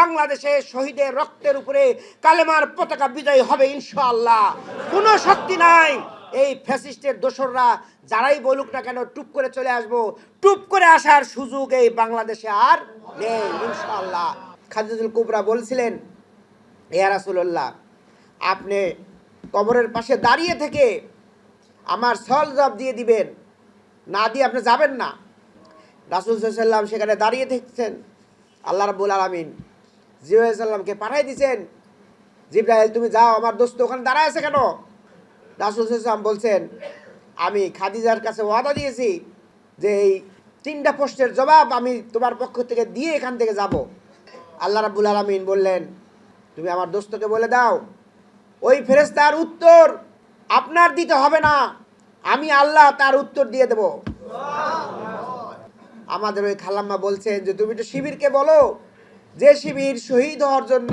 বাংলাদেশে শহীদের রক্তের উপরে কালেমার পতাকা বিজয় হবে ইনশাআল্লাহ। কোনো শক্তি নাই। এই ফ্যাসিস্টের দোসররা যারাই বলুক না কেন টুপ করে চলে আসব। টুপ করে আসার সুযোগ এই বাংলাদেশে আর নেই ইনশাআল্লাহ। খাদিজুল কুবরা বলছিলেন, ইয়া রাসূলুল্লাহ, আপনি কবরের পাশে দাঁড়িয়ে থেকে আমার সল জব দিয়ে দিবেন। না দিয়ে আপনি যাবেন না। রাসুল সাল্লাম সেখানে দাঁড়িয়ে থাকছেন। আল্লাহ রাবুল আলমিন জিব্রাহিল সাল্লামকে পাঠাই দিছেন। জিব্রাহিল তুমি যাও, আমার দোস্ত ওখানে দাঁড়ায় আছে কেন? রাসুল সাল্লাম বলছেন, আমি খাদিজার কাছে ওয়াদা দিয়েছি যে এই তিনটা প্রশ্নের জবাব আমি তোমার পক্ষ থেকে দিয়ে এখান থেকে যাব। আল্লাহ রাবুল আলমিন বললেন, তুমি আমার দোস্তকে বলে দাও, ওই ফেরেস্তার উত্তর আপনার দিতে হবে না, আমি আল্লাহ তার উত্তর দিয়ে দেব। আমাদের ওই খালাম্মা বলছেন যে, তুমি তো শিবিরকে বলো যে শিবির শহীদ হওয়ার জন্য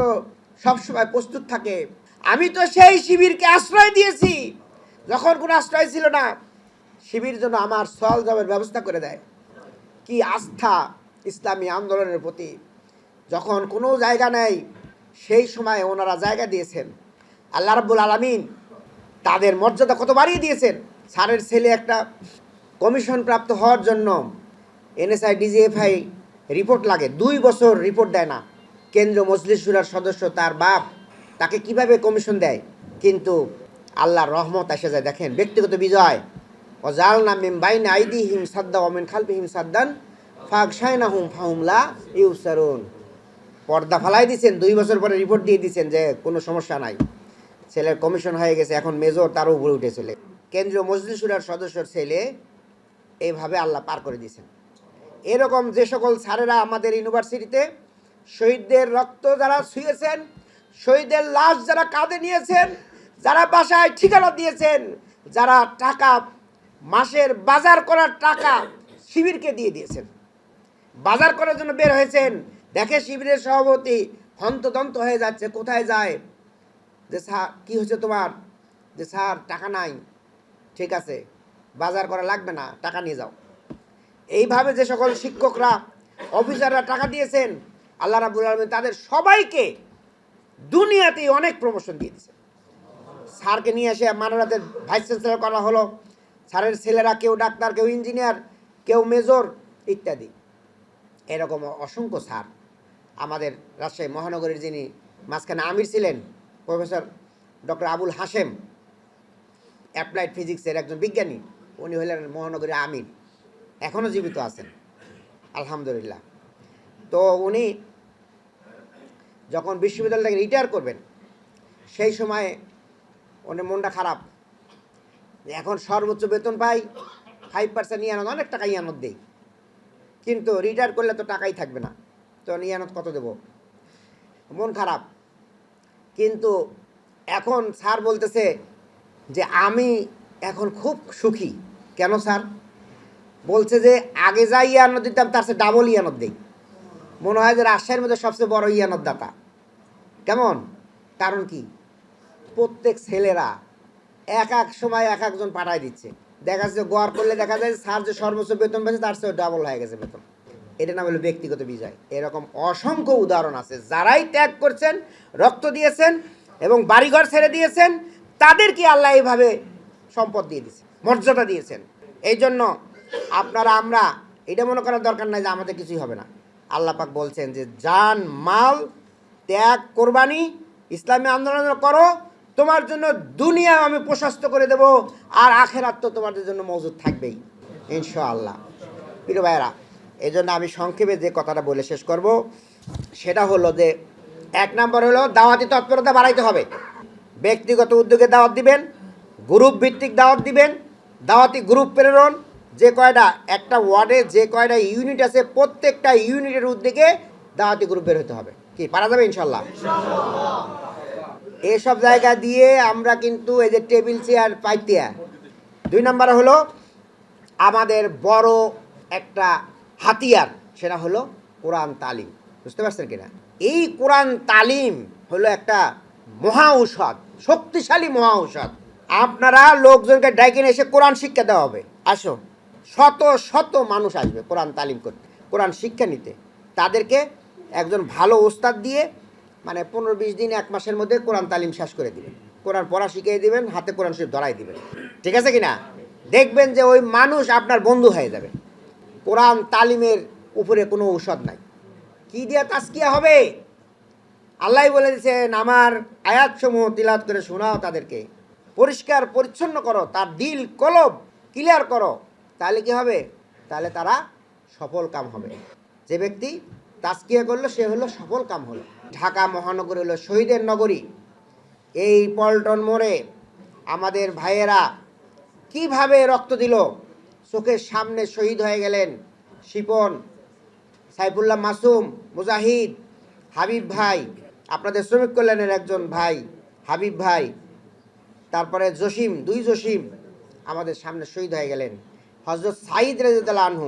সবসময় প্রস্তুত থাকে। আমি তো সেই শিবিরকে আশ্রয় দিয়েছি। যখন কোনো আশ্রয় ছিল না, শিবির জন্য আমার সল জবের ব্যবস্থা করে দেয়। কি আস্থা ইসলামী আন্দোলনের প্রতি। যখন কোনো জায়গা নেই, সেই সময় ওনারা জায়গা দিয়েছেন। আল্লাহ রাব্বুল আলামিন তাদের মর্যাদা কত বাড়িয়ে দিয়েছেন। স্যারের ছেলে একটা কমিশন প্রাপ্ত হওয়ার জন্য, এনএসআই, ডিজিএফআই রিপোর্ট লাগে। দুই বছর রিপোর্ট দেয় না। কেন্দ্র মজলিস সুরার সদস্য তার বাপ, তাকে কীভাবে কমিশন দেয়? কিন্তু আল্লাহর রহমত এসে যায়। দেখেন, ব্যক্তিগত বিজয়। অজাল না মিম বাইন আইদি হিম সাদ্দা ওমেন খালপি হিম সাদ্দান ফাগ সাইনা হুম ফাহুমলা ইউসারুন পর্দা ফালাই দিয়েছেন দুই বছর পরে রিপোর্ট দিয়ে দিয়েছেন যে কোনো সমস্যা নাই। ছেলের কমিশন হয়ে গেছে, এখন মেজর তারও উপরে উঠে কেন্দ্রীয় মজলিসুরার সদস্যর ছেলে এইভাবে আল্লাহ পার করে দিয়েছেন। এরকম যে সকল স্যারেরা আমাদের ইউনিভার্সিটিতে, শহীদদের রক্ত যারা শুয়েছেন শহীদের লাশ যারা কাঁধে নিয়েছেন, যারা বাসায় ঠিকানা দিয়েছেন, যারা টাকা মাসের বাজার করার টাকা শিবিরকে দিয়ে দিয়েছেন। বাজার করার জন্য বের হয়েছেন। দেখে শিবিরের সভাপতি হন্তদন্ত হয়ে যাচ্ছে, কোথায় যায়? যে স্যার, কী হয়েছে তোমার? যে স্যার, টাকা নাই। ঠিক আছে, বাজার করা লাগবে না, টাকা নিয়ে যাও। এইভাবে যে সকল শিক্ষকরা, অফিসাররা টাকা দিয়েছেন, আল্লাহ রাবুল আলমিন তাদের সবাইকে দুনিয়াতেই অনেক প্রমোশন দিয়ে দিয়েছে স্যারকে নিয়ে এসে মানরাতের ভাইস চ্যান্সেলর করা হলো, স্যারের ছেলেরা কেউ ডাক্তার, কেউ ইঞ্জিনিয়ার কেউ মেজর ইত্যাদি। এরকম অসংখ্য স্যার আমাদের রাজশাহী মহানগরীর যিনি মাঝখানে আমির ছিলেন, professor doctor Abul Hashem applied ফিজিক্সের একজন বিজ্ঞানী, উনি হলেন মহানগরীর আমির। এখনও জীবিত আছেন। আলহামদুলিল্লাহ। তো উনি যখন বিশ্ববিদ্যালয় থেকে রিটায়ার করবেন, সেই সময়ে ওনার মনটা খারাপ। এখন সর্বোচ্চ বেতন পাই ফাইভ পার্সেন্ট ইয়ানত, অনেক টাকা ইয়ানত দেই। কিন্তু রিটায়ার করলে তো টাকাই থাকবে না। তো ইয়ানত কত দেব? মন খারাপ। কিন্তু এখন স্যার বলতেছে যে আমি এখন খুব সুখী। কেন স্যার? বলছে যে আগে যা ইয়ানত দিতাম, তার সে ডাবল ইয়ানত দেই। মনে হয় যে রাজশাহীর মধ্যে সবচেয়ে বড় ইয়ানত দাতা কেমন? কারণ কি? প্রত্যেক ছেলেরা এক এক সময় এক একজন পাঠায় দিচ্ছে। দেখা যাচ্ছে গোয়ার করলে দেখা যায় স্যার যে সর্বোচ্চ বেতন পেয়েছে, তার চেয়ে ডাবল হয়ে গেছে বেতন। এটা নাম হলো ব্যক্তিগত বিজয়। এরকম অসংখ্য উদাহরণ আছে। যারাই ত্যাগ করছেন, রক্ত দিয়েছেন এবং বাড়িঘর ছেড়ে দিয়েছেন, তাদেরকে আল্লাহ এইভাবে সম্পদ দিয়ে দিয়েছে, মর্যাদা দিয়েছেন। এই জন্য আপনারা আমরা, এটা মনে করার দরকার নাই যে আমাদের কিছুই হবে না। আল্লাহ পাক বলছেন যে যান মাল ত্যাগ, কোরবানি, ইসলামী আন্দোলন করো, তোমার জন্য দুনিয়া আমি প্রশস্ত করে দেব, আর আখেরাত তো তোমাদের জন্য মজুদ থাকবেই। ইনশাআল্লাহ। প্রিয় ভাইয়েরা এই জন্য আমি সংক্ষেপে যে কথাটা বলে শেষ করব, সেটা হলো যে, এক নম্বর হলো দাওয়াতি তৎপরতা বাড়াইতে হবে। ব্যক্তিগত উদ্যোগে দাওয়াত দিবেন গ্রুপ ভিত্তিক দাওয়াত দিবেন, দাওয়াতি গ্রুপ প্রেরণ যে কয়টা, একটা ওয়ার্ডে যে কয়টা ইউনিট আছে, প্রত্যেকটা ইউনিটের উদ্যোগে দাওয়াতি গ্রুপ বের হতে হবে। কি, পারা যাবে ইনশাল্লাহ এসব জায়গা দিয়ে আমরা কিন্তু এই যে টেবিল চেয়ার পাইতে দুই নম্বর হলো আমাদের বড় একটা হাতিয়ার, সেটা হলো কোরআন তালিম। বুঝতে পারছেন কিনা? এই কোরআন তালিম হলো একটা মহা ঔষধ, শক্তিশালী মহা ঔষধ। আপনারা লোকজনকে ডাইকে নিয়ে এসে কোরআন শিক্ষা দেওয়া হবে। আসো। শত শত মানুষ আসবে কোরআন তালিম করতে, কোরআন শিক্ষা নিতে। তাদেরকে একজন ভালো ওস্তাদ দিয়ে মানে পনেরো বিশ দিন এক মাসের মধ্যে কোরআন তালিম শেষ করে দিবেন। কোরআন পড়া শিখিয়ে দিবেন, হাতে কোরআন শরীফ ধরাই দিবেন। ঠিক আছে কি না দেখবেন যে ওই মানুষ আপনার বন্ধু হয়ে যাবে। কোরআন তালিমের উপরে কোনো ঔষধ নাই। কি দিয়ে তাস্কিয়া হবে? আল্লাহ বলে দিয়েছেন আমার আয়াতসমূহ তিলাত করে শোনাও তাদেরকে। পরিষ্কার, পরিচ্ছন্ন করো। তার দিল কলব ক্লিয়ার করো। তাহলে কি হবে? তাহলে তারা সফল কাম হবে। যে ব্যক্তি তাস্কিয়া করল, সে হলো সফল কাম হলো। ঢাকা মহানগরী হলো শহীদের নগরী। এই পল্টন মোড়ে আমাদের ভাইয়েরা কীভাবে রক্ত দিল? চোখের সামনে শহীদ হয়ে গেলেন শিপন, সাইফুল্লাহ মাসুম, মুজাহিদ, হাবিব ভাই। আপনাদের শ্রমিক কল্যাণের একজন ভাই, হাবিব ভাই। তারপরে জসিম, দুই জসিম আমাদের সামনে শহীদ হয়ে গেলেন। হজরত সাইদ রেজুদ্দাল আনহু,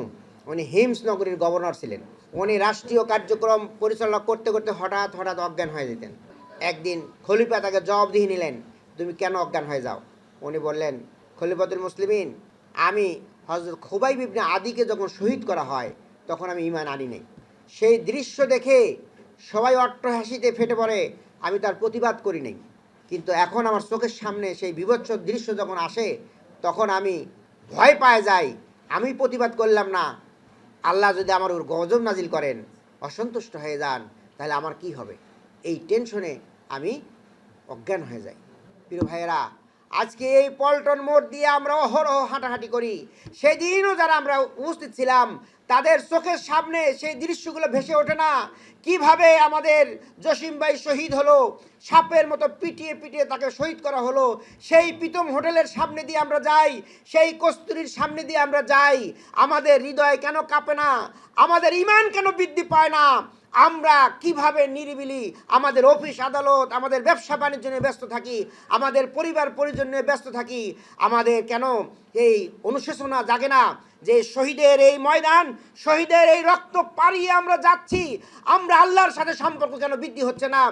উনি হিমস নগরীর গভর্নর ছিলেন। উনি রাষ্ট্রীয় কার্যক্রম পরিচালনা করতে করতে হঠাৎ হঠাৎ অজ্ঞান হয়ে যেতেন। একদিন খলিফা তাকে জবাবদিহি নিলেন, তুমি কেন অজ্ঞান হয়ে যাও? উনি বললেন, খলিফাতুল মুসলিমিন, আমি হজরত খুবাই বিবনে আদিকে যখন শহীদ করা হয়, তখন আমি ইমান আনি নেই। সেই দৃশ্য দেখে সবাই অট্টহাসিতে ফেটে পড়ে, আমি তার প্রতিবাদ করি নাই। কিন্তু এখন আমার চোখের সামনে সেই বিভৎস দৃশ্য যখন আসে, তখন আমি ভয় পায় যায় আমি প্রতিবাদ করলাম না। আল্লাহ যদি আমার ওর গজব নাজিল করেন, অসন্তুষ্ট হয়ে যান, তাহলে আমার কি হবে? এই টেনশনে আমি অজ্ঞান হয়ে যাই। প্রিয় ভাইয়েরা আজকে এই পল্টন মোড় দিয়ে আমরা অহরহ হাঁটাহাঁটি করি। সেদিনও যারা আমরা উপস্থিত ছিলাম, তাদের চোখের সামনে সেই দৃশ্যগুলো ভেসে ওঠে না। কীভাবে আমাদের জসিম ভাই শহীদ হলো, সাপের মতো পিটিয়ে পিটিয়ে তাকে শহীদ করা হলো, সেই প্রীতম হোটেলের সামনে দিয়ে আমরা যাই, সেই কস্তুরির সামনে দিয়ে আমরা যাই, আমাদের হৃদয় কেন কাঁপে না, আমাদের ইমান কেন বৃদ্ধি পায় না আমরা কীভাবে নিরিবিলি আমাদের অফিস আদালত, আমাদের ব্যবসা বাণিজ্য নিয়ে ব্যস্ত থাকি, আমাদের পরিবার পরিজন নিয়ে ব্যস্ত থাকি, আমাদের কেন এই অনুশোচনা জাগে না যে শহীদের এই ময়দান, শহীদের এই রক্ত পাড়িয়ে আমরা যাচ্ছি, আমরা আল্লাহর সাথে সম্পর্ক কেন বৃদ্ধি হচ্ছে না,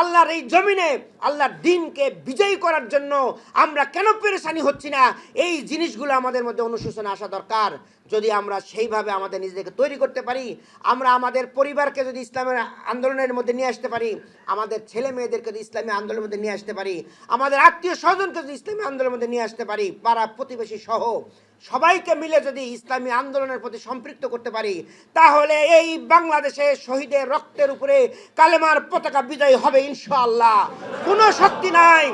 আল্লাহর এই জমিনে, আল্লাহর দিনকে বিজয়ী করার জন্য আমরা কেন পেরেশানি হচ্ছি না, এই জিনিসগুলো আমাদের মধ্যে অনুশোচনা আসা দরকার। যদি আমরা সেইভাবে আমাদের নিজেদেরকে তৈরি করতে পারি, আমরা আমাদের পরিবারকে যদি ইসলামের আন্দোলনের মধ্যে নিয়ে আসতে পারি, আমাদের ছেলে মেয়েদেরকে যদি ইসলামী আন্দোলনের মধ্যে নিয়ে আসতে পারি, আমাদের আত্মীয় স্বজনকে যদি ইসলামী আন্দোলনের মধ্যে নিয়ে আসতে পারি, পাড়া প্রতিবেশী সহ সবাইকে মিলে যদি ইসলামী আন্দোলনের প্রতি সম্পৃক্ত করতে পারি, তাহলে এই বাংলাদেশে শহীদের রক্তের উপরে কালেমার পতাকা বিজয় হবে ইনশাআল্লাহ। কোনো শক্তি নাই।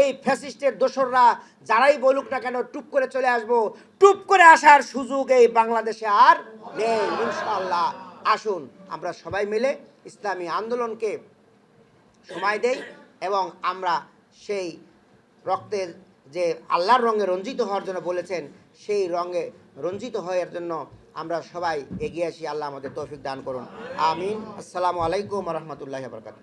এই ফ্যাসিস্টের দোসররা যারাই বলুক না কেন, টুপ করে চলে আসব। টুপ করে আসার সুযোগ এই বাংলাদেশে আর নেই ইনশাল্লাহ আসুন, আমরা সবাই মিলে ইসলামী আন্দোলনকে সময় দেই এবং আমরা সেই রক্তের যে আল্লাহর রঙে রঞ্জিত হওয়ার জন্য বলেছেন, সেই রঙে রঞ্জিত হওয়ার জন্য আমরা সবাই এগিয়ে আসি। আল্লাহ আমাদের তৌফিক দান করুন। আমিন। আসসালামু আলাইকুম রহমতুল্লাহ বরকাত